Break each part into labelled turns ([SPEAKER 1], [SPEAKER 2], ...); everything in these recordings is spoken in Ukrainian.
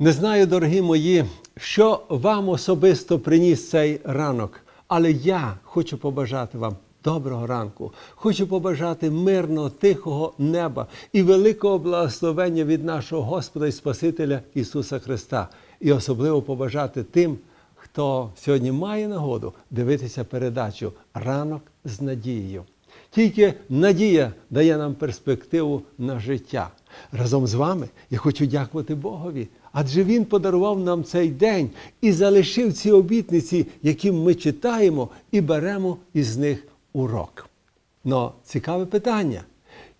[SPEAKER 1] Не знаю, дорогі мої, що вам особисто приніс цей ранок, але я хочу побажати вам доброго ранку. Хочу побажати мирного, тихого неба і великого благословення від нашого Господа і Спасителя Ісуса Христа. І особливо побажати тим, хто сьогодні має нагоду дивитися передачу Ранок з надією. Тільки надія дає нам перспективу на життя. Разом з вами я хочу дякувати Богові, адже Він подарував нам цей день і залишив ці обітниці, які ми читаємо і беремо із них урок. Но цікаве питання: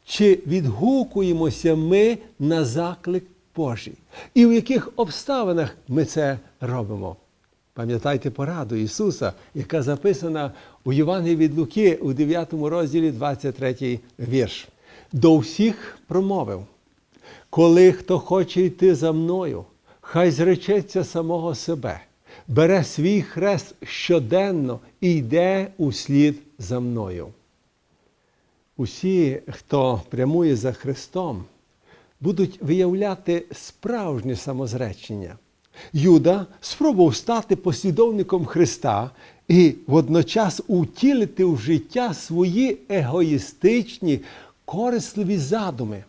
[SPEAKER 1] чи відгукуємося ми на заклик Божий? І в яких обставинах ми це робимо? Пам'ятайте пораду Ісуса, яка записана у Євангелії від Луки у 9 розділі 23 вірш. До всіх промовив: коли хто хоче йти за мною, хай зречеться самого себе, бере свій хрест щоденно і йде услід за мною. Усі, хто прямує за Христом, будуть виявляти справжнє самозречення. Юда спробував стати послідовником Христа і водночас утілити в життя свої егоїстичні, корисливі задуми.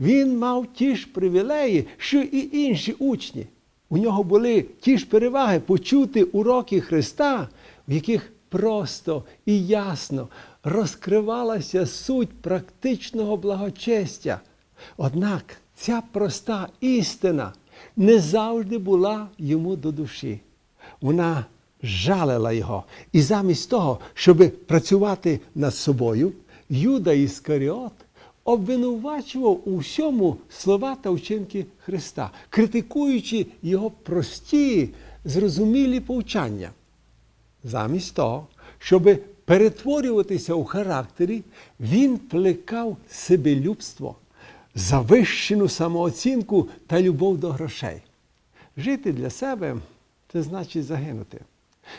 [SPEAKER 1] Він мав ті ж привілеї, що і інші учні. У нього були ті ж переваги почути уроки Христа, в яких просто і ясно розкривалася суть практичного благочестя. Однак ця проста істина не завжди була йому до душі. Вона жалила його. І замість того, щоб працювати над собою, Юда Іскаріот обвинувачував у всьому слова та вчинки Христа, критикуючи його прості, зрозумілі повчання. Замість того, щоб перетворюватися у характері, він плекав себелюбство, завищену самооцінку та любов до грошей. Жити для себе це значить загинути.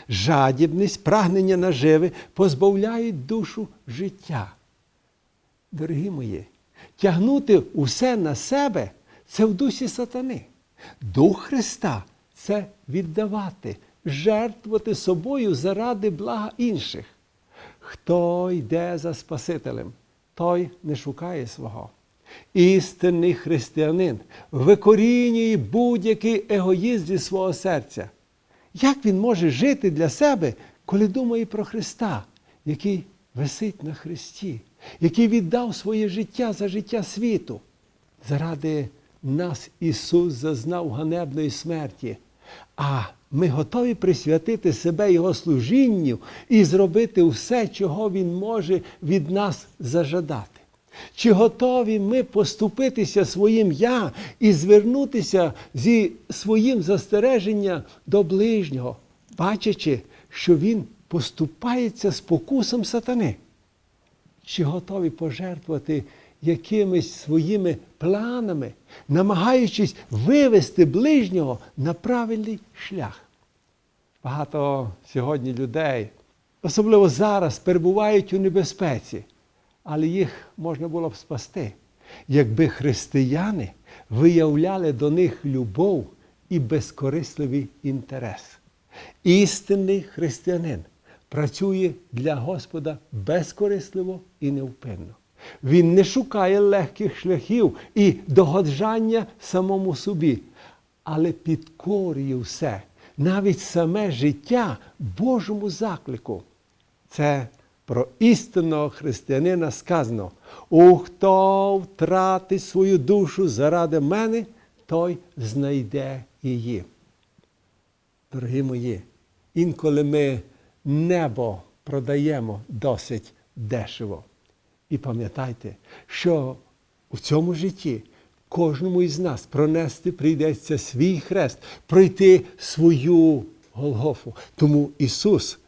[SPEAKER 1] Жадібність, прагнення наживи позбавляють душу життя. Дорогі мої, тягнути усе на себе це в дусі сатани. Дух Христа це віддавати, жертвувати собою заради блага інших. Хто йде за Спасителем, той не шукає свого. Істинний християнин викорінює будь-який егоїзм зі свого серця. Як він може жити для себе, коли думає про Христа, який висить на Христі, який віддав своє життя за життя світу? Заради нас Ісус зазнав ганебної смерті, а ми готові присвятити себе Його служінню і зробити все, чого Він може від нас зажадати. Чи готові ми поступитися своїм я і звернутися зі своїм застереженням до ближнього, бачачи, що він поступається спокусом сатани? Чи готові пожертвувати якимись своїми планами, намагаючись вивести ближнього на правильний шлях? Багато сьогодні людей, особливо зараз, перебувають у небезпеці але їх можна було б спасти, якби християни виявляли до них любов і безкорисливий інтерес. Істинний християнин працює для Господа безкорисливо і невпинно. Він не шукає легких шляхів і догоджання самому собі, але підкорює все, навіть саме життя Божому заклику. Це про істинного християнина сказано: у хто втратить свою душу заради мене, той знайде її. Дорогі мої, інколи ми небо продаємо досить дешево. І пам'ятайте, що у цьому житті кожному із нас пронести прийдеться свій хрест, пройти свою Голгофу. Тому Ісус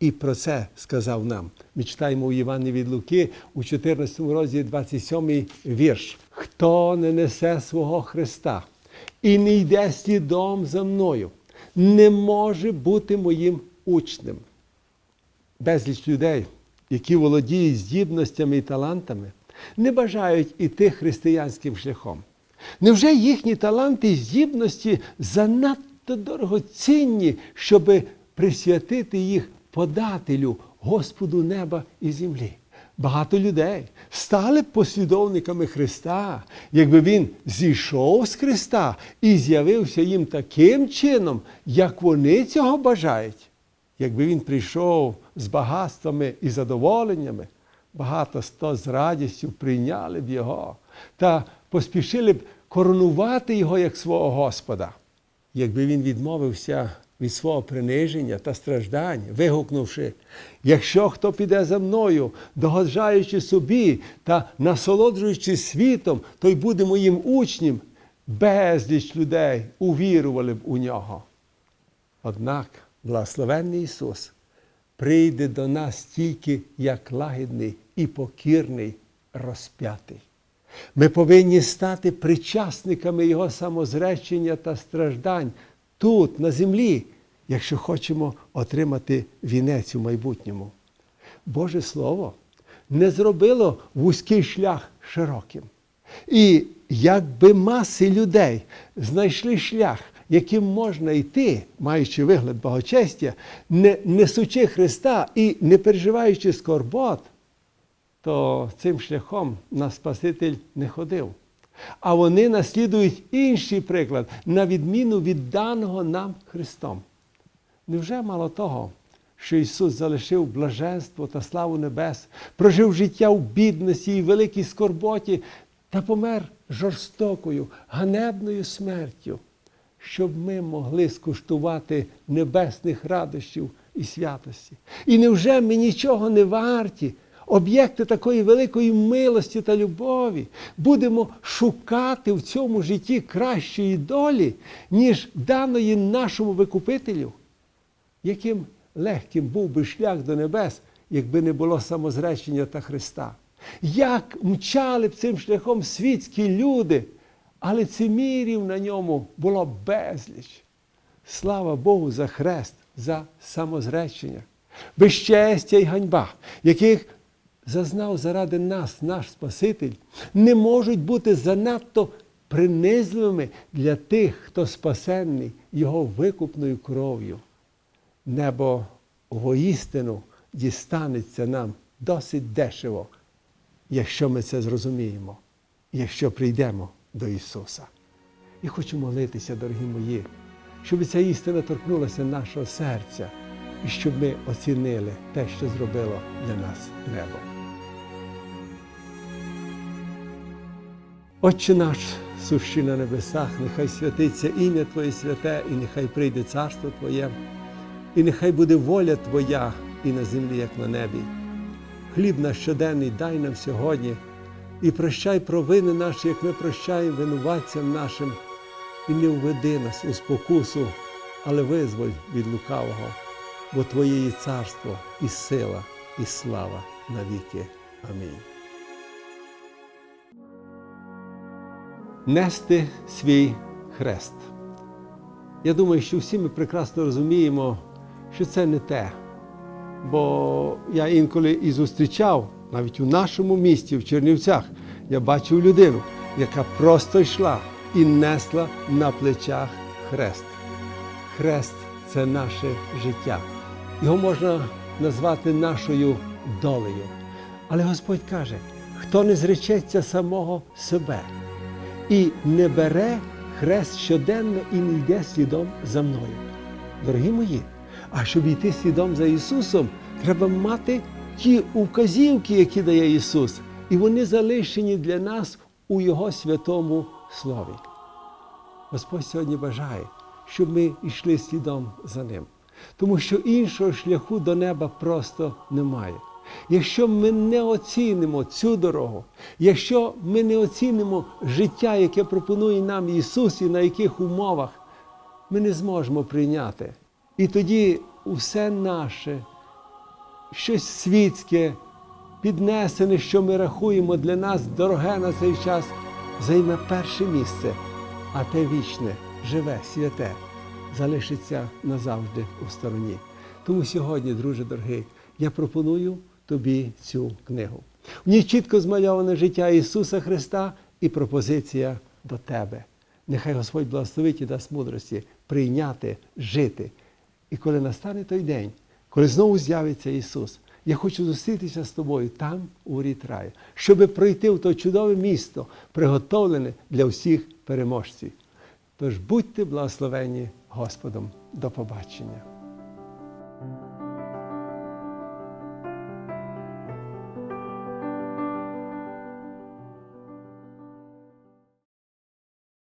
[SPEAKER 1] і про це сказав нам. Ми читаємо у Івані від Луки у 14 розділі 27 вірш. Хто не несе свого Христа і не йде слідом за мною, не може бути моїм учнем. Безліч людей, які володіють здібностями і талантами, не бажають іти християнським шляхом. Невже їхні таланти і здібності занадто дорогоцінні, щоб присвятити їх подателю Господу неба і землі? Багато людей стали послідовниками Христа, якби Він зійшов з Христа і з'явився їм таким чином, як вони цього бажають. Якби він прийшов з багатствами і задоволеннями, багато сто з радістю прийняли б його та поспішили б коронувати його як свого Господа. Якби він відмовився від свого приниження та страждань, вигукнувши, якщо хто піде за мною, догоджаючи собі та насолоджуючись світом, той буде моїм учнем, безліч людей увірували б у нього. Однак благословенний Ісус прийде до нас тільки як лагідний і покірний розп'ятий. Ми повинні стати причасниками Його самозречення та страждань тут, на землі, якщо хочемо отримати вінець у майбутньому. Боже Слово не зробило вузький шлях широким. І якби маси людей знайшли шлях, яким можна йти, маючи вигляд благочестя, не несучи Христа і не переживаючи скорбот, то цим шляхом наш Спаситель не ходив. А вони наслідують інший приклад, на відміну від даного нам Христом. Невже мало того, що Ісус залишив блаженство та славу небес, прожив життя в бідності і великій скорботі та помер жорстокою, ганебною смертю, щоб ми могли скуштувати небесних радощів і святості. І невже ми нічого не варті? Об'єкти такої великої милості та любові будемо шукати в цьому житті кращої долі, ніж даної нашому викупителю, яким легким був би шлях до небес, якби не було самозречення та Христа. Як мчали б цим шляхом світські люди, а лицемірів на ньому було безліч. Слава Богу за хрест, за самозречення, безчестя й ганьба, яких зазнав заради нас наш Спаситель, не можуть бути занадто принизливими для тих, хто спасенний Його викупною кров'ю. Небо воістину дістанеться нам досить дешево, якщо ми це зрозуміємо, якщо прийдемо до Ісуса. І хочу молитися, дорогі мої, щоб ця істина торкнулася нашого серця і щоб ми оцінили те, що зробило для нас небо. Отче наш, сущий на небесах, нехай святиться ім'я Твоє святе, і нехай прийде царство Твоє, і нехай буде воля Твоя і на землі, як на небі. Хліб наш щоденний дай нам сьогодні, і прощай провини наші, як ми прощаємо винуватцям нашим, і не введи нас у спокусу, але визволь від лукавого, бо Твоє є царство, і сила, і слава навіки. Амінь. Нести свій хрест. Я думаю, що всі ми прекрасно розуміємо, що це не те. Бо я інколи і зустрічав, навіть у нашому місті, в Чернівцях, я бачив людину, яка просто йшла і несла на плечах хрест. Хрест це наше життя. Його можна назвати нашою долею. Але Господь каже, хто не зречеться самого себе і не бере хрест щоденно і не йде слідом за мною. Дорогі мої, а щоб йти слідом за Ісусом, треба мати ті указівки, які дає Ісус, і вони залишені для нас у Його святому Слові. Господь сьогодні бажає, щоб ми йшли слідом за Ним, тому що іншого шляху до неба просто немає. Якщо ми не оцінимо цю дорогу, якщо ми не оцінимо життя, яке пропонує нам Ісус і на яких умовах, ми не зможемо прийняти. І тоді усе наше, щось світське, піднесене, що ми рахуємо для нас дороге на цей час, займе перше місце, а те вічне, живе, святе, залишиться назавжди у стороні. Тому сьогодні, друже дорогий, я пропоную тобі цю книгу. В ній чітко змальоване життя Ісуса Христа і пропозиція до тебе. Нехай Господь благословить і дасть мудрості прийняти, жити. І коли настане той день, коли знову з'явиться Ісус, я хочу зустрітися з тобою там, у раю, щоб пройти в то чудове місто, приготовлене для всіх переможців. Тож будьте благословені Господом. До побачення.